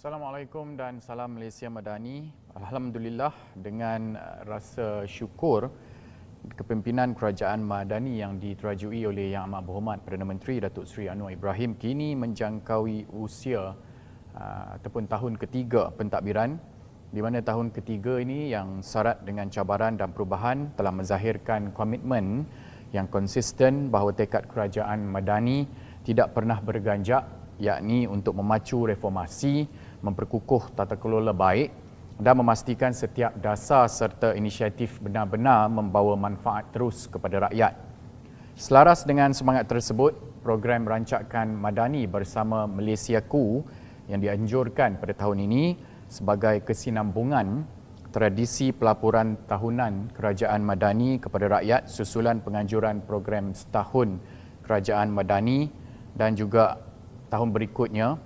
Assalamualaikum dan salam Malaysia Madani. Alhamdulillah dengan uh, rasa syukur kepimpinan kerajaan Madani yang diterajui oleh Yang Amat Berhormat Perdana Menteri Datuk Seri Anwar Ibrahim kini menjangkaui usia uh, ataupun tahun ketiga pentadbiran di mana tahun ketiga ini yang syarat dengan cabaran dan perubahan telah menzahirkan komitmen yang konsisten bahawa tekad kerajaan Madani tidak pernah berganjak yakni untuk memacu reformasi, memperkukuh tata kelola baik dan memastikan setiap dasar serta inisiatif benar-benar membawa manfaat terus kepada rakyat. Selaras dengan semangat tersebut, program rancakan Madani bersama Malaysiaku yang dianjurkan pada tahun ini sebagai kesinambungan tradisi pelaporan tahunan Kerajaan Madani kepada rakyat susulan penganjuran program setahun Kerajaan Madani dan juga tahun berikutnya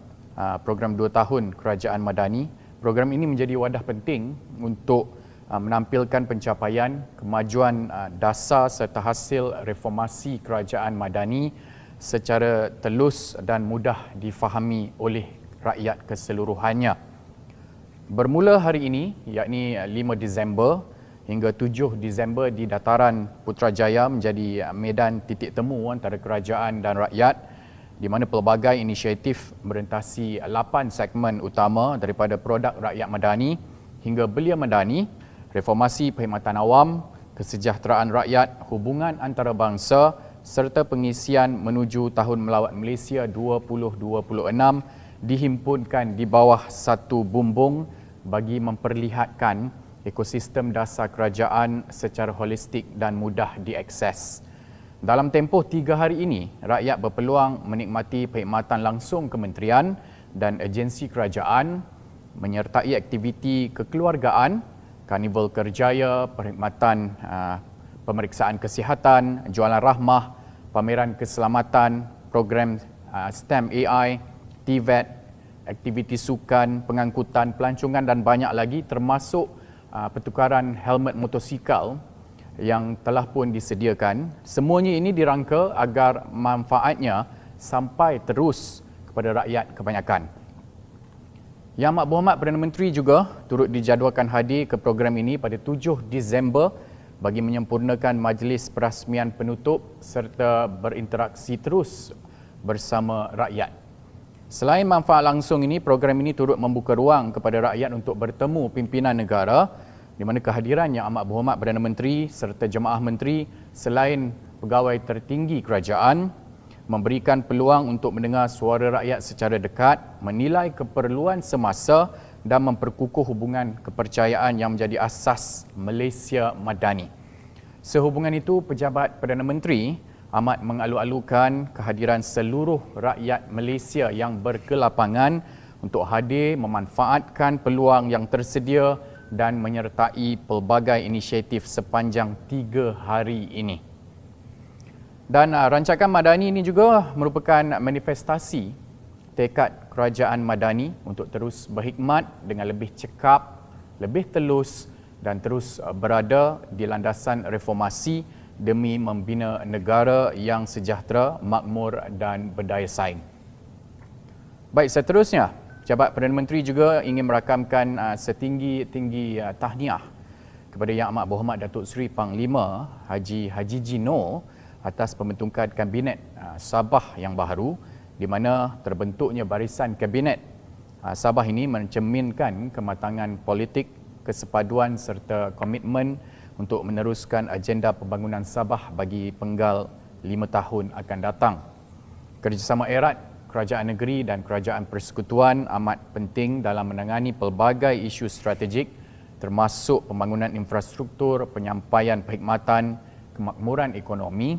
program dua tahun Kerajaan Madani. Program ini menjadi wadah penting untuk ah, menampilkan pencapaian kemajuan ah, dasar serta hasil reformasi Kerajaan Madani secara telus dan mudah difahami oleh rakyat keseluruhannya. Bermula hari ini, yakni 5 Disember hingga 7 Disember di Dataran Putrajaya menjadi medan titik temu antara kerajaan dan rakyat di mana pelbagai inisiatif merentasi 8 segmen utama daripada produk rakyat madani hingga belia madani, reformasi perkhidmatan awam, kesejahteraan rakyat, hubungan antarabangsa serta pengisian menuju Tahun Melawat Malaysia 2026 dihimpunkan di bawah satu bumbung bagi memperlihatkan ekosistem dasar kerajaan secara holistik dan mudah diakses. Dalam tempoh tiga hari ini, rakyat berpeluang menikmati perkhidmatan langsung kementerian dan agensi kerajaan menyertai aktiviti kekeluargaan, karnival kerjaya, perkhidmatan uh, pemeriksaan kesihatan, jualan rahmah, pameran keselamatan, program uh, STEM AI, TVET, aktiviti sukan, pengangkutan, pelancongan dan banyak lagi termasuk uh, pertukaran helmet motosikal yang telah pun disediakan. Semuanya ini dirangka agar manfaatnya sampai terus kepada rakyat kebanyakan. Yang Amat Berhormat Perdana Menteri juga turut dijadualkan hadir ke program ini pada 7 Disember bagi menyempurnakan majlis perasmian penutup serta berinteraksi terus bersama rakyat. Selain manfaat langsung ini, program ini turut membuka ruang kepada rakyat untuk bertemu pimpinan negara di mana kehadiran Yang Amat Berhormat Perdana Menteri serta jemaah menteri selain pegawai tertinggi kerajaan memberikan peluang untuk mendengar suara rakyat secara dekat, menilai keperluan semasa dan memperkukuh hubungan kepercayaan yang menjadi asas Malaysia Madani. Sehubungan itu, Pejabat Perdana Menteri amat mengalu-alukan kehadiran seluruh rakyat Malaysia yang berkelapangan untuk hadir memanfaatkan peluang yang tersedia dan menyertai pelbagai inisiatif sepanjang tiga hari ini. Dan uh, rancangan Madani ini juga merupakan manifestasi tekad kerajaan Madani untuk terus berhikmat dengan lebih cekap, lebih telus dan terus uh, berada di landasan reformasi demi membina negara yang sejahtera, makmur dan berdaya saing. Baik, seterusnya, Pejabat Perdana Menteri juga ingin merakamkan uh, setinggi-tinggi uh, tahniah kepada Yang Amat Berhormat Datuk Seri Panglima Haji Haji Jino atas pembentukan Kabinet uh, Sabah yang baru di mana terbentuknya barisan Kabinet Sabah ini mencerminkan kematangan politik, kesepaduan serta komitmen untuk meneruskan agenda pembangunan Sabah bagi penggal lima tahun akan datang. Kerjasama erat kerajaan negeri dan kerajaan persekutuan amat penting dalam menangani pelbagai isu strategik termasuk pembangunan infrastruktur, penyampaian perkhidmatan, kemakmuran ekonomi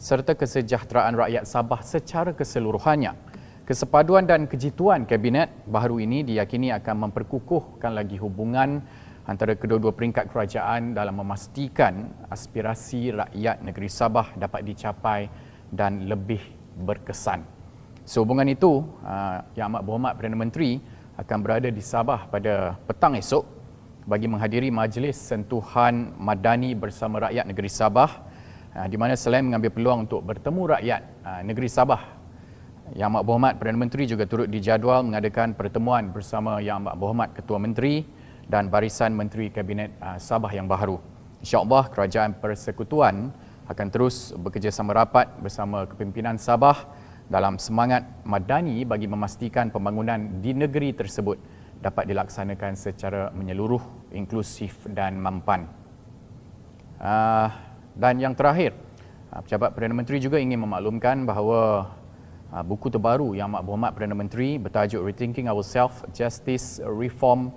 serta kesejahteraan rakyat Sabah secara keseluruhannya. Kesepaduan dan kejituan kabinet baru ini diyakini akan memperkukuhkan lagi hubungan antara kedua-dua peringkat kerajaan dalam memastikan aspirasi rakyat negeri Sabah dapat dicapai dan lebih berkesan. Sehubungan itu, Yang Amat Berhormat Perdana Menteri akan berada di Sabah pada petang esok bagi menghadiri majlis sentuhan madani bersama rakyat negeri Sabah uh, di mana selain mengambil peluang untuk bertemu rakyat uh, negeri Sabah Yang Amat Berhormat Perdana Menteri juga turut dijadual mengadakan pertemuan bersama Yang Amat Berhormat Ketua Menteri dan barisan Menteri Kabinet Sabah yang baru. InsyaAllah Kerajaan Persekutuan akan terus bekerjasama rapat bersama kepimpinan Sabah dalam semangat madani bagi memastikan pembangunan di negeri tersebut dapat dilaksanakan secara menyeluruh, inklusif dan mampan. Uh, dan yang terakhir, uh, Pejabat Perdana Menteri juga ingin memaklumkan bahawa uh, buku terbaru yang Amat Berhormat Perdana Menteri bertajuk Rethinking Ourselves, Justice, Reform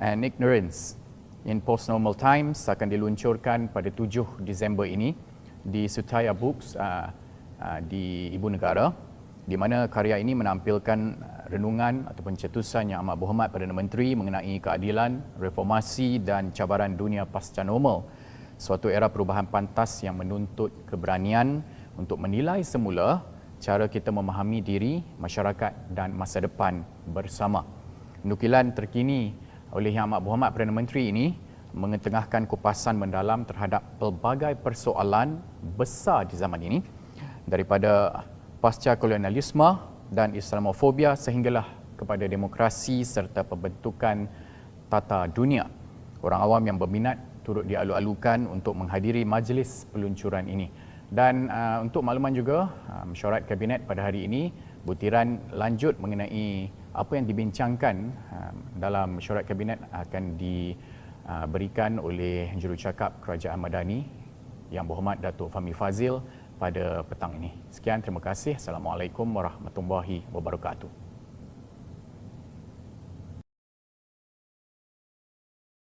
and Ignorance in Post-Normal Times akan diluncurkan pada 7 Disember ini di Sutaya Books uh, di Ibu Negara di mana karya ini menampilkan renungan ataupun cetusan yang amat berhormat Perdana Menteri mengenai keadilan, reformasi dan cabaran dunia pasca normal. Suatu era perubahan pantas yang menuntut keberanian untuk menilai semula cara kita memahami diri, masyarakat dan masa depan bersama. Nukilan terkini oleh Yang Amat Berhormat Perdana Menteri ini mengetengahkan kupasan mendalam terhadap pelbagai persoalan besar di zaman ini daripada pasca kolonialisme dan Islamofobia sehinggalah kepada demokrasi serta pembentukan tata dunia. Orang awam yang berminat turut dialu-alukan untuk menghadiri majlis peluncuran ini. Dan uh, untuk makluman juga, uh, mesyuarat kabinet pada hari ini butiran lanjut mengenai apa yang dibincangkan uh, dalam mesyuarat kabinet akan diberikan uh, oleh jurucakap Kerajaan Madani yang berhormat Datuk Fahmi Fazil pada petang ini. Sekian, terima kasih. Assalamualaikum warahmatullahi wabarakatuh.